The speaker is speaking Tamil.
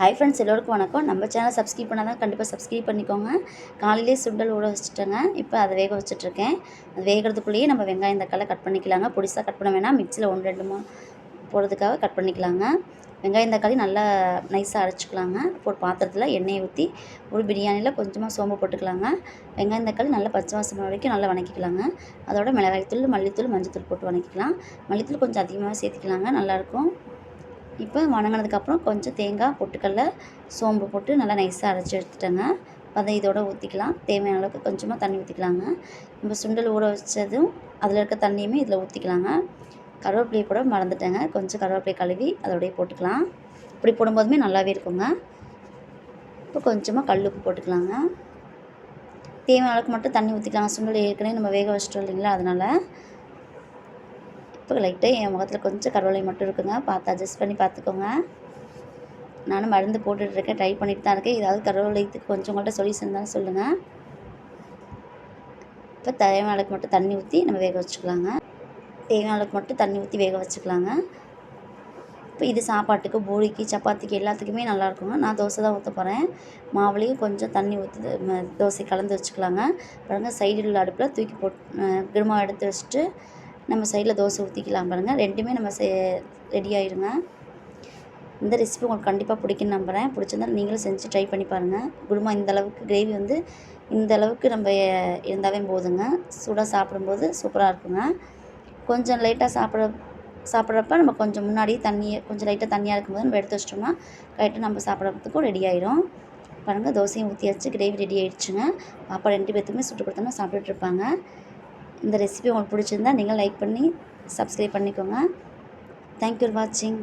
ஹை ஃப்ரெண்ட்ஸ் எல்லோருக்கும் வணக்கம். நம்ம சேனல் சப்ஸ்கிரைப் பண்ணால் தான் கண்டிப்பாக சப்ஸ்கிரைப் பண்ணிக்கோங்க. காலையிலே சுண்டல் ஊற வச்சுட்டேங்க. இப்போ அதை வேக வச்சுட்ருக்கேன் அது வேகிறதுக்குள்ளேயே நம்ம வெங்காயம் தக்காளி கட் பண்ணிக்கலாங்க. பொடிசாக கட் பண்ண வேணாம். மிக்சியில் ஒன்று ரெண்டு போடுறதுக்காக கட் பண்ணிக்கலாங்க. வெங்காயம் தக்காளி நல்லா நைஸாக அரைச்சிக்கலாங்க. ஒரு பாத்திரத்தில் எண்ணெயை ஊற்றி ஒரு பிரியாணியில் கொஞ்சமாக சோம்பு போட்டுக்கலாங்க. வெங்காயம் தக்காளி நல்லா பச்சை மாசம் வரைக்கும் நல்லா வணக்கிக்கலாங்க. அதோட மிளகாய்த்தூள் மல்லித்தூள் மஞ்சத்தூள் போட்டு வணக்கிக்கலாம். மல்லித்தூள் கொஞ்சம் அதிகமாக சேர்த்துக்கலாங்க. நல்லாயிருக்கும் இப்போ வணங்கினதுக்கப்புறம் கொஞ்சம் தேங்காய் பொட்டுக்கடல சோம்பு போட்டு நல்லா நைஸாக அரைச்சி எடுத்துட்டேங்க. அதை இதோட ஊற்றிக்கலாம் தேவையான அளவுக்கு கொஞ்சமாக தண்ணி ஊற்றிக்கலாங்க நம்ம சுண்டல் ஊற வச்சதும் அதில் இருக்க தண்ணியுமே இதில் ஊற்றிக்கலாங்க கருவேப்பிலையை போட மறந்துட்டேங்க. கொஞ்சம் கருவேப்பிலை கழுவி அதோடய போட்டுக்கலாம். இப்படி போடும்போதுமே நல்லாவே இருக்குங்க. இப்போ கொஞ்சமாக கல் உப்பு போட்டுக்கலாங்க. தேவையான அளவுக்கு மட்டும் தண்ணி ஊற்றிக்கலாங்க சுண்டல் ஏற்கனவே நம்ம வேக வச்சிட்டோம் இல்லைங்களா அதனால். இப்போ லைட்டாக என் முகத்தில் கொஞ்சம் கருவலை மட்டும் இருக்குங்க. பார்த்து அட்ஜஸ்ட் பண்ணி பார்த்துக்கோங்க. நானும் மருந்து போட்டுட்ருக்கேன் ட்ரை பண்ணிட்டு தான் இருக்கேன். ஏதாவது கருவலைத்துக்கு கொஞ்சம் உங்கள்கிட்ட சொல்யூஷன் தான் சொல்லுங்கள் இப்போ தேவையான அளவுக்கு மட்டும் தண்ணி ஊற்றி நம்ம வேக வச்சுக்கலாங்க. தேவையான அளவுக்கு மட்டும் தண்ணி ஊற்றி வேக வச்சுக்கலாங்க. இப்போ இது சாப்பாட்டுக்கு பூரிக்கு சப்பாத்திக்கு எல்லாத்துக்குமே நல்லாயிருக்குங்க நான் தோசை தான் ஊற்ற போகிறேன் மாவுலேயும் கொஞ்சம் தண்ணி ஊற்றி தோசை கலந்து வச்சுக்கலாங்க. பாருங்கள் சைடில் உள்ள அடுப்பில் தூக்கி போட் குருமா எடுத்து வச்சுட்டு நம்ம சைடில் தோசை ஊற்றிக்கலாம் பாருங்கள் ரெண்டுமே நம்ம செ ரெடி ஆயிடுங்க இந்த ரெசிபி உங்களுக்கு கண்டிப்பாக பிடிக்குன்னு நம்புகிறேன் பிடிச்சிருந்தா நீங்களும் செஞ்சு ட்ரை பண்ணி பாருங்கள் குருமா இந்த அளவுக்கு கிரேவி வந்து இந்த அளவுக்கு நம்ம இருந்தாவே போதுங்க. சூடாக சாப்பிடும்போது சூப்பராக இருக்குங்க. கொஞ்சம் லைட்டாக சாப்பிட சாப்பிட்றப்ப நம்ம கொஞ்சம் முன்னாடி தண்ணியை கொஞ்சம் லைட்டாக தண்ணியாக இருக்கும்போது நம்ம எடுத்து வச்சிட்டோம்னா கரெக்டாக நம்ம சாப்பிட்றதுக்கும் ரெடி ஆயிரும். பாருங்கள் தோசையும் ஊற்றியாச்சு கிரேவி ரெடி ஆகிடுச்சுங்க பாப்பா ரெண்டு பேர்த்துக்குமே சுட்டு கொடுத்தோம்னா சாப்பிட்டுட்டு இருப்பாங்க. இந்த ரெசிபி உங்களுக்கு பிடிச்சிருந்தா நீங்கள் லைக் பண்ணி சப்ஸ்கிரைப் பண்ணிக்கோங்க. தேங்க்யூ ஃபார் வாட்சிங்